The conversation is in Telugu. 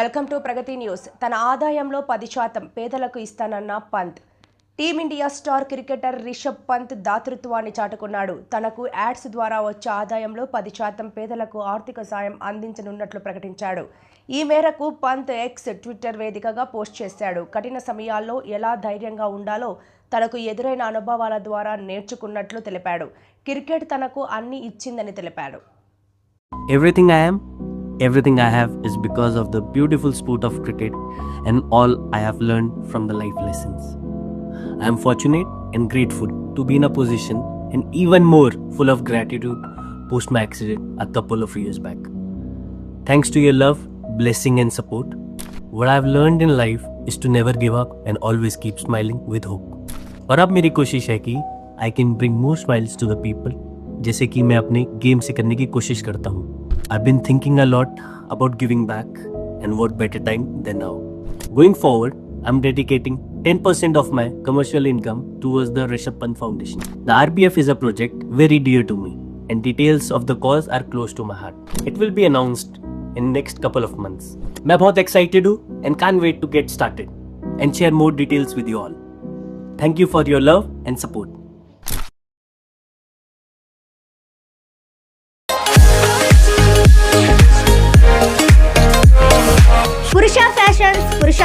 Welcome to Pragathi news. తన ఆదాయంలో పది శాతం పేదలకు ఇస్తానన్న Pant. Team India star cricketer Rishabh Pant దాతృత్వాన్ని చాటుకున్నాడు. తనకు యాడ్స్ ద్వారా వచ్చే ఆదాయంలో పది శాతం పేదలకు ఆర్థిక సాయం అందించనున్నట్లు ప్రకటించాడు. ఈ మేరకు పంత్ ఎక్స్ ట్విట్టర్ వేదికగా పోస్ట్ చేశాడు. కఠిన సమయాల్లో ఎలా ధైర్యంగా ఉండాలో తనకు ఎదురైన అనుభవాల ద్వారా నేర్చుకున్నట్లు తెలిపాడు. క్రికెట్ తనకు అన్ని ఇచ్చిందని తెలిపాడు. Everything I'm everything I have is because of the beautiful sport of cricket and all I have learned from the life lessons. I am fortunate and grateful to be in a position and even more full of gratitude post my accident a couple of years back. Thanks to your love, blessing, and support, what I've learned in life is to never give up and always keep smiling with hope. और अब मेरी कोशिश है कि I can bring more smiles to the people जैसे कि मैं अपने गेम से करने की कोशिश करता हूँ I been thinking a lot about giving back and what better time than now going forward I am dedicating 10% of my commercial income towards the Rishabh Pant Foundation. The RBF is a project very dear to me and details of the cause are close to my heart. It will be announced in next couple of months. मैं बहुत excited हूँ and can't wait to get started and share more details with you all. Thank you for your love and support.